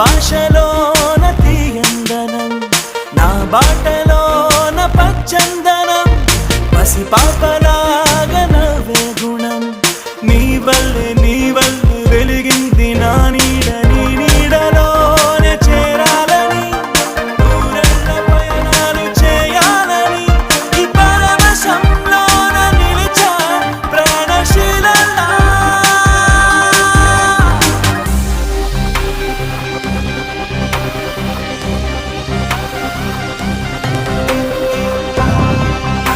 భాషలోన తీయందనం నా బాటలోన పచ్చందనం పసిపాపలాగ నవ్వే గుణం నీ వల్లే